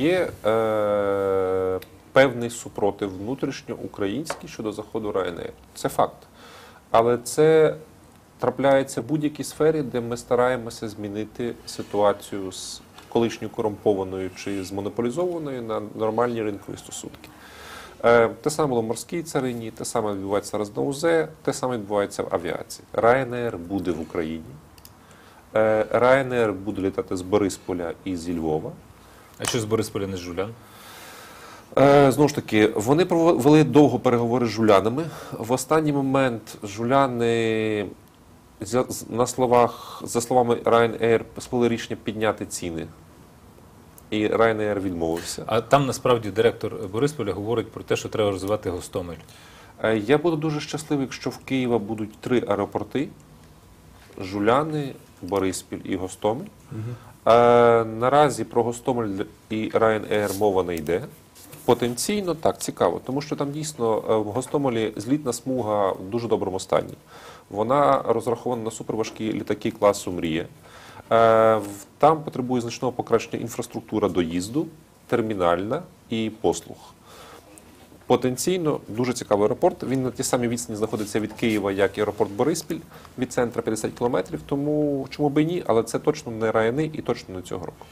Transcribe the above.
є е, певний супротив внутрішньоукраїнський щодо заходу Ryanair. Це факт. Але це трапляється в будь-якій сфері, де ми стараємося змінити ситуацію з колишньою корумпованою чи змонополізованою на нормальні ринкові стосунки. Е, Те саме було в морській царині, те саме відбувається зараз на УЗ, те саме відбувається в авіації. Ryanair буде в Україні. Е, Ryanair буде літати з Борисполя і зі Львова. А що з Борисполя не з Жулян? Е, Знову ж таки, вони провели довго переговори з жулянами. В останній момент жуляни на словах, за словами Ryanair, сплили рішення підняти ціни. І Ryanair відмовився. А там насправді директор Борисполя говорить про те, що треба розвивати Гостомель. Е, Я буду дуже щасливий, якщо в Києва будуть три аеропорти: Жуляни, Бориспіль і Гостомель. Е, Наразі про Гостомель і Ryanair мова не йде. Потенційно так цікаво, тому що там дійсно е, в Гостомелі злітна смуга в дуже доброму стані. Вона розрахована на суперважкі літаки класу Мрія. Е, Там потребує значного покращення інфраструктура доїзду, термінальна і послуг. Потенційно дуже цікавий аеропорт. Він на тій самій відстані знаходиться від Києва, як і аеропорт Бориспіль, від центра 50 кілометрів. Тому чому би ні, але це точно не райони і точно не цього року.